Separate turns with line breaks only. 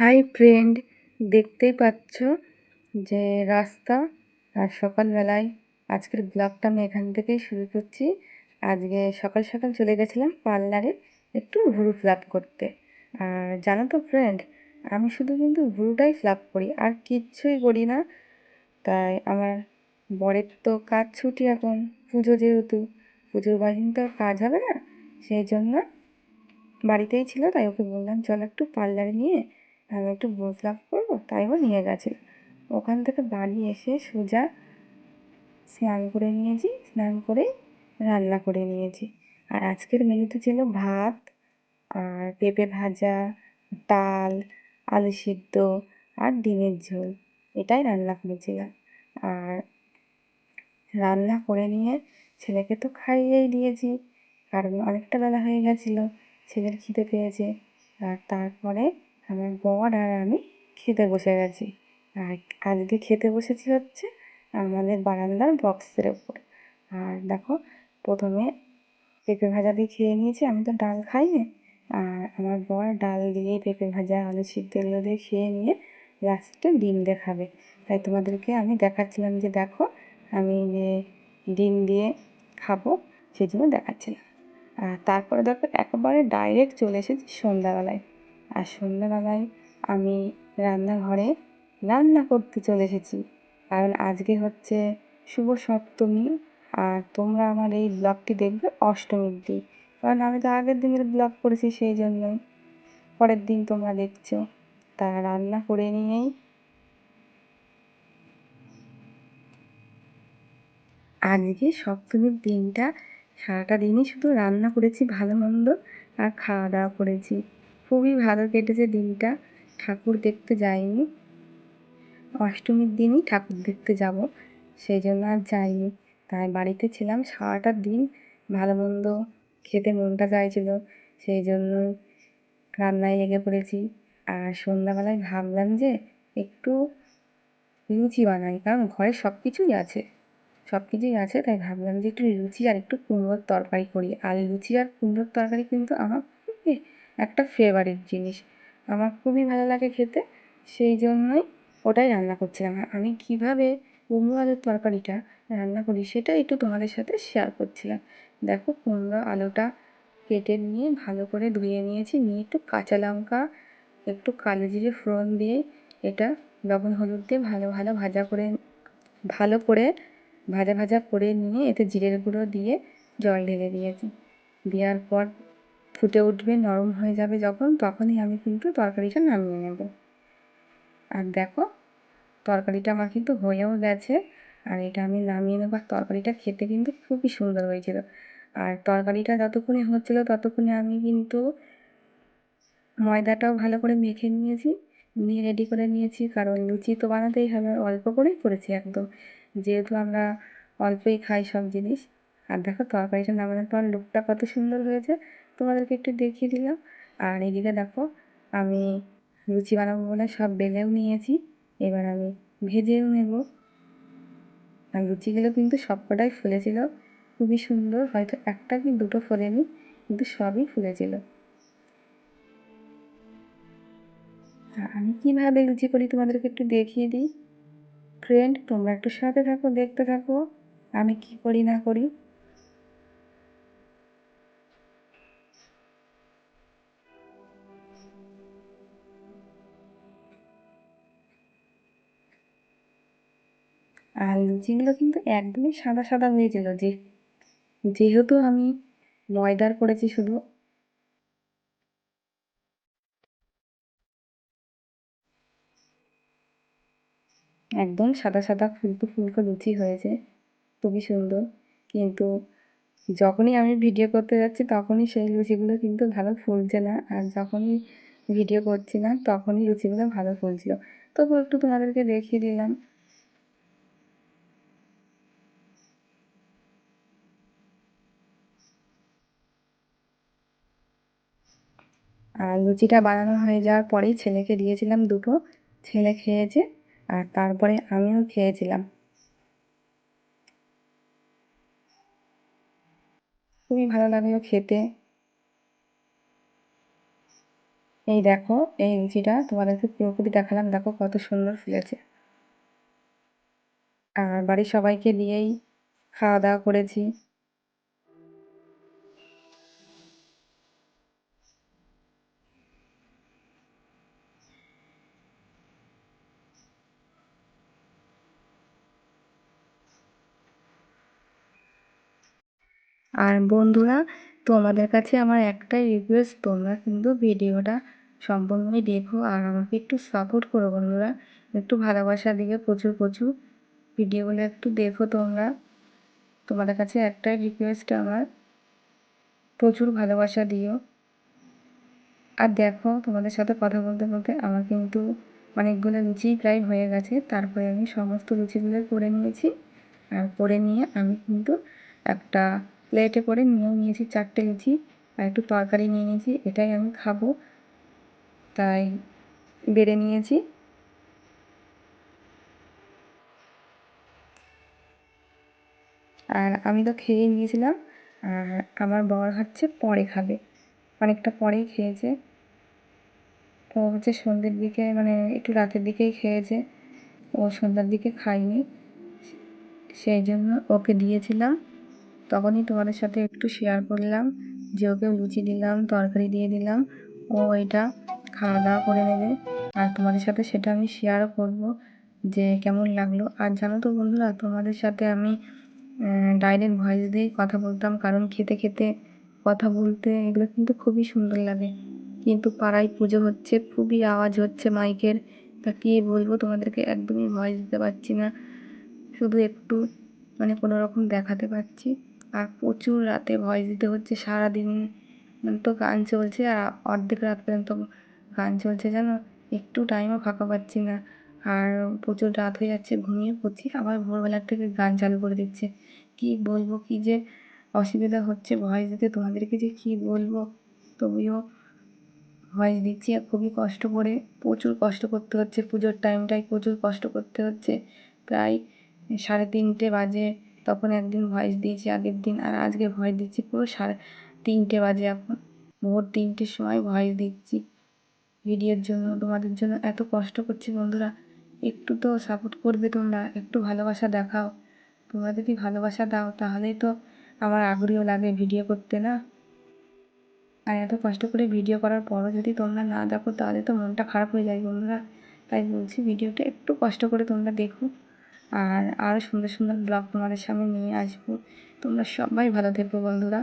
Hi friend দেখতেই পাচ্ছ যে রাস্তা আর সকালবেলায় আজকের ব্লগটা আমি এখান থেকেই শুরু করছি। আজকে সকাল সকাল চলে গেছিলাম পার্লারে একটু ভুরু ফ্লাপ করতে। আর জানো তো ফ্রেন্ড, আমি শুধু কিন্তু ভুরুটাই ফ্লাপ করি, আর কিচ্ছুই করি না। তাই আমার বরের তো কাজ ছুটি এখন, পুজো যেহেতু, পুজোর বাহিনী তো কাজ হবে না, সেই জন্য বাড়িতেই ছিল, তাই ওকে বললাম, চল একটু পার্লারে নিয়ে আমি একটু প্লাক করব তাই ও নিয়ে গেছে। ওখান থেকে বাড়ি এসে সোজা স্নান করে নিয়েছি, স্নান করে রান্না করে নিয়েছি। আর আজকের মেনুতে ছিল ভাত, আর পেঁপে ভাজা, ডাল, আলু সিদ্ধ, আর ডিমের ঝোল। এটাই রান্না করেছিলাম। আর রান্না করে নিয়ে ছেলেকে তো খাইয়েই দিয়েছি, কারণ অনেকটা বেলা হয়ে গেছিল, ছেলের খিদে পেয়েছে। আর তারপরে আমার বর আর আমি খেতে বসে গেছি। আর আজকে খেতে বসেছি হচ্ছে আমাদের বারান্দার বক্সের ওপর আর দেখো, প্রথমে পেঁপে ভাজা দিয়ে খেয়ে নিয়েছি, আমি তো ডাল খাই না আর আমার বর ডাল দিয়ে পেঁপে ভাজা, আলু সিদ্ধ এগুলো দিয়ে খেয়ে নিয়ে লাস্টে ডিম দিয়ে খাবে। তাই তোমাদেরকে আমি দেখাচ্ছিলাম যে দেখো, আমি যে ডিম দিয়ে খাব সেই জন্য দেখাচ্ছিলাম। আর তারপরে দেখো, একেবারে ডাইরেক্ট চলে এসেছি সন্ধ্যাবেলায়। আর সন্ধ্যাবেলায় আমি রান্নাঘরে রান্না করতে চলে এসেছি। কারণ আজকে হচ্ছে শুভ সপ্তমী আর তোমরা আমার এই ব্লগটি দেখবে অষ্টমীর দিন কারণ আমি তো আগের দিনের ব্লগ করেছি সেই জন্যই। পরের দিন তোমরা দেখছ। তা রান্না করে নিয়েই। আজকে সপ্তমীর দিনটা সারাটা দিনই শুধু রান্না করেছি, ভালো মন্দ, আর খাওয়া দাওয়া করেছি। খুবই ভালো কেটেছে দিনটা। ঠাকুর দেখতে যাইনি। অষ্টমীর দিনই ঠাকুর দেখতে যাব সেই জন্য আর যাইনি। তাই বাড়িতে ছিলাম সারাটা দিন, ভালো মন্দ খেতে মনটা চাইছিল সেই জন্য রান্নায় লেগে পড়েছি। আর সন্ধ্যাবেলায় ভাবলাম যে একটু লুচি বানাই, কারণ ঘরে সব কিছুই আছে, সব কিছুই আছে, তাই ভাবলাম যে একটু লুচি আর একটু কুমড়োর তরকারি করি। আর লুচি আর কুমড়োর তরকারি কিন্তু আমার একটা ফেভারিট জিনিস। আমার খুবই ভালো লাগে খেতে, সেই জন্যই ওটাই রান্না করছিলাম। আর আমি কীভাবে কুমড়ো আলুর তরকারিটা রান্না করি সেটা একটু তোমাদের সাথে শেয়ার করছিলাম। দেখো কুমড়ো আলুটা কেটে নিয়ে ভালো করে ধুয়ে নিয়েছি, নিয়ে একটু কাঁচা লঙ্কা, একটু কালো জিরে ফোড়ন দিয়ে এটা লবণ হলুদ দিয়ে ভালো ভালো ভাজা করে, ভালো করে ভাজা ভাজা করে নিয়ে এতে জিরের গুঁড়ো দিয়ে জল ঢেলে দিয়েছি। দেওয়ার পর ফুটে উঠবে, নরম হয়ে যাবে যখন, তখনই আমি কিন্তু তরকারিটা নামিয়ে নেব। আর দেখো, তরকারিটা আমার কিন্তু হয়েও গেছে। আর এটা আমি নামিয়ে নেব। আর তরকারিটা খেতে কিন্তু খুবই সুন্দর হয়েছিল। আর তরকারিটা যতক্ষণে হচ্ছিল ততক্ষণে আমি কিন্তু ময়দাটাও ভালো করে মেখে নিয়েছি, নিয়ে রেডি করে নিয়েছি। কারণ লুচি তো বানাতেই হবে, অল্প করেই করেছি একদম। যেহেতু আমরা অল্পই খাই সব জিনিস। আর দেখো, তরকারিটা নামানোর পর লুকটা কত সুন্দর হয়েছে। তোমাদেরকে একটু দেখিয়ে দিলাম। আর এদিকে দেখো, আমি লুচি বানাবো বলে সব বেলেও নিয়েছি। এবার আমি ভেজেও নেব। আর লুচিগুলো কিন্তু সবকটাই ফুলেছিল। খুবই সুন্দর, হয়তো একটা কি দুটো ফোলেনি, কিন্তু সবই ফুলেছিল। আমি কীভাবে লুচি করি তোমাদেরকে একটু দেখিয়ে দিই। ফ্রেন্ড তোমরা একটু সাথে থাকো, দেখতে থাকো, আমি কি করি না করি। আর লুচিগুলো কিন্তু একদমই সাদা সাদা হয়েছিল যে, যেহেতু আমি ময়দার করেছি শুধু। একদম সাদা সাদা ফুলকো ফুলকো লুচি হয়েছে, খুবই সুন্দর। কিন্তু যখনই আমি ভিডিও করতে যাচ্ছি, তখনই সেই লুচিগুলো কিন্তু ভালো ফুলছে না। আর যখনই ভিডিও করছি না, তখনই লুচিগুলো ভালো ফুলছিল। তবু একটু তোমাদেরকে দেখিয়ে দিলাম লুচিটা বানানো হয়ে যাওয়ার পরেই ছেলেকে দিয়েছিলাম দুটো। ছেলে খেয়েছে আর তারপরে আমিও খেয়েছিলাম। খুবই ভালো লাগল খেতে। এই দেখো, এই লুচিটা তোমাদেরকে পুরোপুরি দেখালাম। দেখো কত সুন্দর ফুলেছে। আর বাড়ির সবাইকে দিয়েই খাওয়া দাওয়া করেছি। আর বন্ধুরা, তোমাদের কাছে আমার একটাই রিকোয়েস্ট তোমরা কিন্তু ভিডিওটা সম্পূর্ণই দেখো আর আমাকে একটু সাপোর্ট করো বন্ধুরা। একটু ভালোবাসা দিকে প্রচুর প্রচুর ভিডিওগুলো একটু দেখো তোমরা। তোমাদের কাছে একটাই রিকোয়েস্ট আমার, প্রচুর ভালোবাসা দিও। আর দেখো, তোমাদের সাথে কথা বলতে বলতে আমার কিন্তু অনেকগুলো লুচি প্রায় হয়ে গেছে। তারপরে আমি সমস্ত লুচিগুলো করে নিয়েছি। আর করে নিয়ে আমি কিন্তু একটা প্লেটে করে নিয়েও নিয়েছি চারটে লুচি আর একটু তরকারি নিয়ে নিয়েছি। এটাই আমি খাব। তাই বেড়ে নিয়েছি। আর আমি তো খেয়েই নিয়েছিলাম। আর আমার বর হচ্ছে পরে খাবে। অনেকটা পরেই খেয়েছে। তো হচ্ছে সন্ধ্যের দিকে মানে একটু রাতের দিকেই খেয়েছে। ও সন্ধ্যার দিকে খায়নি। সেই জন্য ওকে দিয়েছিলাম। তখনই তোমাদের সাথে একটু শেয়ার করলাম, যে ওকে লুচি দিলাম, তরকারি দিয়ে দিলাম, ও এটা খাওয়া দাওয়া করে নেবে। আর তোমাদের সাথে সেটা আমি শেয়ারও করব, যে কেমন লাগল। আর জানো তো বন্ধুরা, তোমাদের সাথে আমি ডাইরেক্ট ভয়েস দিয়েই কথা বলতাম, কারণ খেতে খেতে কথা বলতে এগুলো কিন্তু খুবই সুন্দর লাগে। কিন্তু পাড়ায় পুজো হচ্ছে, খুবই আওয়াজ হচ্ছে মাইকের। তা কী বলব, তোমাদেরকে একদমই ভয়েস দিতে পারছি না। শুধু একটু মানে কোনো রকম দেখাতে পারছি। আর প্রচুর রাতে ভয়েস দিতে হচ্ছে, সারাদিন তো গান চলছে আর অর্ধেক রাত পর্যন্ত গান চলছে যেন, একটু টাইমও ফাঁকা পাচ্ছি না। আর প্রচুর রাত হয়ে যাচ্ছে, ঘুমিয়ে পড়ছি, আবার ভোরবেলার থেকে গান চালু করে দিচ্ছে। কী বলব, কী যে অসুবিধা হচ্ছে ভয়েস দিতে, তোমাদেরকে যে কী বলব? তবুও ভয়েস দিচ্ছি আর খুবই কষ্ট করে, প্রচুর কষ্ট করতে হচ্ছে, পুজোর টাইমটায় প্রচুর কষ্ট করতে হচ্ছে। প্রায় সাড়ে তিনটে বাজে তখন একদিন ভয়েস দিয়েছি, আগের দিন আর আজকে ভয়েস দিচ্ছি পুরো সাড়ে তিনটে বাজে এখন। ভোর তিনটের সময় ভয়েস দিচ্ছি। ভিডিওর জন্য, তোমাদের জন্য এত কষ্ট করছি বন্ধুরা। একটু তো সাপোর্ট করবে তোমরা, একটু ভালোবাসা দেখাও। তোমরা যদি ভালোবাসা দাও, তাহলেই তো আমার আগ্রহ লাগে ভিডিও করতে, না? আর এত কষ্ট করে ভিডিও করার পরও যদি তোমরা না দেখো, তাহলে তো মনটা খারাপ হয়ে যায় বন্ধুরা। তাই বলছি ভিডিওটা একটু কষ্ট করে তোমরা দেখো। আর আরও সুন্দর সুন্দর ব্লগ তোমাদের সামনে নিয়ে আসব। তোমরা সবাই ভালো থেকো বন্ধুরা।